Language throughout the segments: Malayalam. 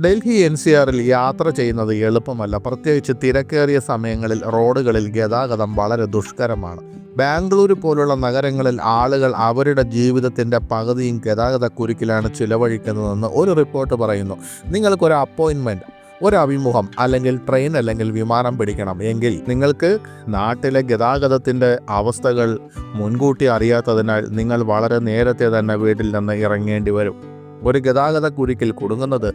ഡൽഹി എൻ സി ആറിൽ യാത്ര ചെയ്യുന്നത് എളുപ്പമല്ല. പ്രത്യേകിച്ച് തിരക്കേറിയ സമയങ്ങളിൽ റോഡുകളിൽ ഗതാഗതം വളരെ ദുഷ്കരമാണ്. ബാംഗ്ലൂർ പോലുള്ള നഗരങ്ങളിൽ ആളുകൾ അവരുടെ ജീവിതത്തിന്റെ പകുതിയും ഗതാഗത കുരുക്കിലാണ് ചിലവഴിക്കുന്നതെന്ന് ഒരു റിപ്പോർട്ട് പറയുന്നു. നിങ്ങൾക്കൊരു അപ്പോയിൻമെന്റ് ഒരു അഭിമുഖം അല്ലെങ്കിൽ ട്രെയിൻ അല്ലെങ്കിൽ വിമാനം പിടിക്കണം. എങ്കിൽ നിങ്ങൾക്ക് നാട്ടിലെ ഗതാഗതത്തിന്റെ അവസ്ഥകൾ മുൻകൂട്ടി അറിയാത്തതിനാൽ നിങ്ങൾ വളരെ നേരത്തെ തന്നെ വീട്ടിൽ നിന്ന് ഇറങ്ങേണ്ടി വരും. ഒരു ഗതാഗത കുരുക്കിൽ കുടുങ്ങുന്നത്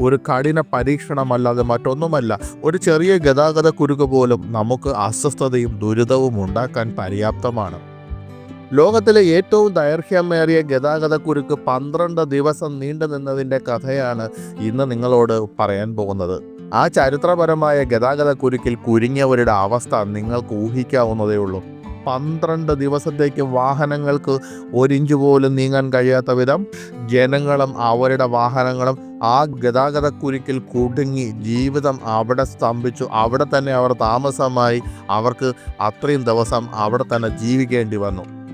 ഒരു കഠിന പരീക്ഷണമല്ലാതെ മറ്റൊന്നുമല്ല ഒരു ചെറിയ ഗതാഗത കുരുക്ക് പോലും നമുക്ക് അസ്വസ്ഥതയും ദുരിതവും ഉണ്ടാക്കാൻ പര്യാപ്തമാണ്. ലോകത്തിലെ ഏറ്റവും ദൈർഘ്യമേറിയ ഗതാഗത കുരുക്ക് പന്ത്രണ്ട് ദിവസം നീണ്ടു നിന്നതിന്റെ കഥയാണ് ഇന്ന് നിങ്ങളോട് പറയാൻ പോകുന്നത്. ആ ചരിത്രപരമായ ഗതാഗത കുരുക്കിൽ കുരുങ്ങിയവരുടെ അവസ്ഥ നിങ്ങൾക്ക് ഊഹിക്കാവുന്നതേ ഉള്ളൂ. പന്ത്രണ്ട് ദിവസത്തേക്ക് വാഹനങ്ങൾക്ക് ഒരിഞ്ച് പോലും നീങ്ങാൻ കഴിയാത്ത വിധം ജനങ്ങളും അവരുടെ വാഹനങ്ങളും ആ ഗതാഗതക്കുരുക്കിൽ കുടുങ്ങി ജീവിതം അവിടെ സ്തംഭിച്ചു. അവിടെ തന്നെ അവർ താമസമായി. അവർക്ക് അത്രയും ദിവസം അവിടെ തന്നെ ജീവിക്കേണ്ടി വന്നു.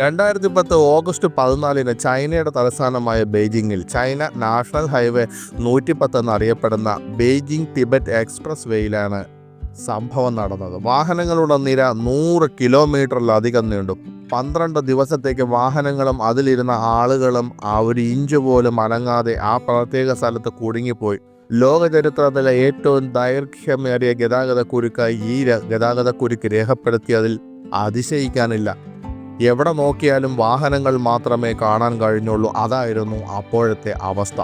രണ്ടായിരത്തി പത്ത് ഓഗസ്റ്റ് പതിനാലിന് ചൈനയുടെ തലസ്ഥാനമായ ബെയ്ജിങ്ങിൽ ചൈന നാഷണൽ ഹൈവേ നൂറ്റിപ്പത്ത് എന്നറിയപ്പെടുന്ന ബെയ്ജിംഗ് ടിബറ്റ് എക്സ്പ്രസ് വേയിലാണ് സംഭവം നടന്നത്. വാഹനങ്ങളുടെ നിര നൂറ് കിലോമീറ്ററിലധികം നീണ്ടു. പന്ത്രണ്ട് ദിവസത്തേക്ക് വാഹനങ്ങളും അതിലിരുന്ന ആളുകളും ആ ഒരു ഇഞ്ച് പോലും അനങ്ങാതെ ആ പ്രത്യേക സ്ഥലത്ത് കുടുങ്ങിപ്പോയി. ലോക ചരിത്രത്തിലെ ഏറ്റവും ദൈർഘ്യമേറിയ ഗതാഗത കുരുക്കായി ഈ ഗതാഗത കുരുക്ക് രേഖപ്പെടുത്തിയതിൽ അതിശയിക്കാനില്ല. എവിടെ നോക്കിയാലും വാഹനങ്ങൾ മാത്രമേ കാണാൻ കഴിഞ്ഞുള്ളൂ. അതായിരുന്നു അപ്പോഴത്തെ അവസ്ഥ.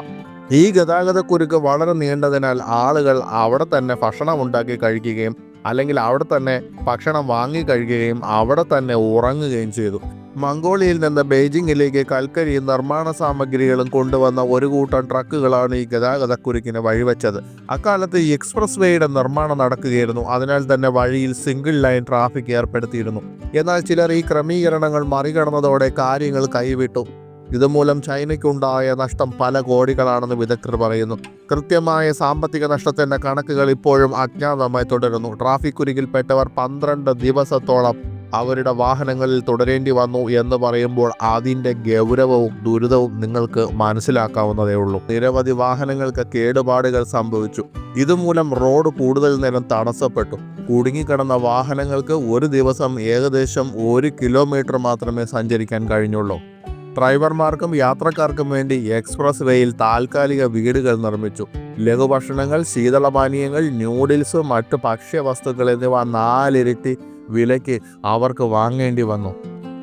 ഈ ഗതാഗതക്കുരുക്ക് വളരെ നീണ്ടതിനാൽ ആളുകൾ അവിടെ തന്നെ ഭക്ഷണം ഉണ്ടാക്കി കഴിക്കുകയും അല്ലെങ്കിൽ അവിടെ തന്നെ ഭക്ഷണം വാങ്ങി കഴിക്കുകയും അവിടെ തന്നെ ഉറങ്ങുകയും ചെയ്തു. മംഗോളിയയിൽ നിന്ന് ബെയ്ജിങ്ങിലേക്ക് കൽക്കരിയും നിർമ്മാണ സാമഗ്രികളും കൊണ്ടുവന്ന ഒരു കൂട്ടം ട്രക്കുകളാണ് ഈ ഗതാഗതക്കുരുക്കിന് വഴിവെച്ചത്. അക്കാലത്ത് ഈ എക്സ്പ്രസ് വേയുടെ നിർമ്മാണം നടക്കുകയായിരുന്നു. അതിനാൽ തന്നെ വഴിയിൽ സിംഗിൾ ലൈൻ ട്രാഫിക് ഏർപ്പെടുത്തിയിരുന്നു. എന്നാൽ ചിലർ ഈ ക്രമീകരണങ്ങൾ മറികടന്നതോടെ കാര്യങ്ങൾ കൈവിട്ടു. ഇതുമൂലം ചൈനയ്ക്കുണ്ടായ നഷ്ടം പല കോടികളാണെന്ന് വിദഗ്ധർ പറയുന്നു. കൃത്യമായ സാമ്പത്തിക നഷ്ടത്തിന്റെ കണക്കുകൾ ഇപ്പോഴും അജ്ഞാതമായി തുടരുന്നു. ട്രാഫിക് കുരുക്കിൽപ്പെട്ടവർ പന്ത്രണ്ട് ദിവസത്തോളം അവരുടെ വാഹനങ്ങളിൽ തുടരേണ്ടി വന്നു എന്ന് പറയുമ്പോൾ അതിന്റെ ഗൗരവവും ദുരിതവും നിങ്ങൾക്ക് മനസ്സിലാക്കാവുന്നതേ ഉള്ളൂ. നിരവധി വാഹനങ്ങൾക്ക് കേടുപാടുകൾ സംഭവിച്ചു. ഇതുമൂലം റോഡ് കൂടുതൽ നേരം തടസ്സപ്പെട്ടു. കുടുങ്ങിക്കിടന്ന വാഹനങ്ങൾക്ക് ഒരു ദിവസം ഏകദേശം ഒരു കിലോമീറ്റർ മാത്രമേ സഞ്ചരിക്കാൻ കഴിഞ്ഞുള്ളൂ. ഡ്രൈവർമാർക്കും യാത്രക്കാർക്കും വേണ്ടി എക്സ്പ്രസ് വേയിൽ താൽക്കാലിക വീടുകൾ നിർമ്മിച്ചു. ലഘുഭക്ഷണങ്ങൾ ശീതളപാനീയങ്ങൾ ന്യൂഡിൽസ് മറ്റ് ഭക്ഷ്യവസ്തുക്കൾ എന്നിവ നാലിരട്ടി വിലയ്ക്ക് അവർക്ക് വാങ്ങേണ്ടി വന്നു.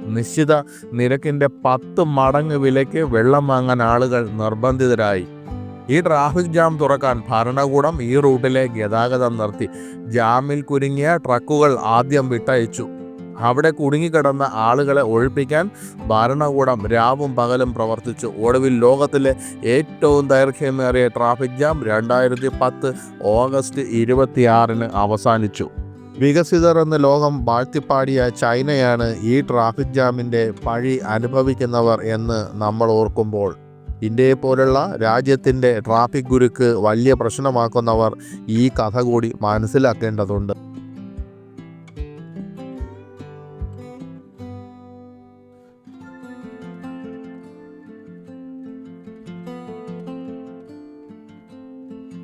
നിശ്ചിത നിരക്കിന്റെ പത്ത് മടങ്ങ് വിലയ്ക്ക് വെള്ളം വാങ്ങാൻ ആളുകൾ നിർബന്ധിതരായി. ഈ ട്രാഫിക് ജാം തുറക്കാൻ ഭരണകൂടം ഈ റൂട്ടിലെ ഗതാഗതം നിർത്തി. ജാമിൽ കുരുങ്ങിയ ട്രക്കുകൾ ആദ്യം വിട്ടയച്ചു. അവിടെ കുടുങ്ങിക്കിടന്ന ആളുകളെ ഒഴിപ്പിക്കാൻ ഭരണകൂടം രാവും പകലും പ്രവർത്തിച്ചു. ഒടുവിൽ ലോകത്തിലെ ഏറ്റവും ദൈർഘ്യമേറിയ ട്രാഫിക് ജാം രണ്ടായിരത്തി പത്ത് ഓഗസ്റ്റ് ഇരുപത്തിയാറിന് അവസാനിച്ചു. വികസിതർ എന്ന ലോകം വാഴ്ത്തിപ്പാടിയ ചൈനയാണ് ഈ ട്രാഫിക് ജാമിന്റെ പഴി അനുഭവിക്കുന്നവർ എന്ന് നമ്മൾ ഓർക്കുമ്പോൾ. ഇന്ത്യയെ പോലുള്ള രാജ്യത്തിന്റെ ട്രാഫിക് ഗുരുക്ക് വലിയ പ്രശ്നമാക്കുന്നവർ ഈ കഥ കൂടി മനസ്സിലാക്കേണ്ടതുണ്ട്.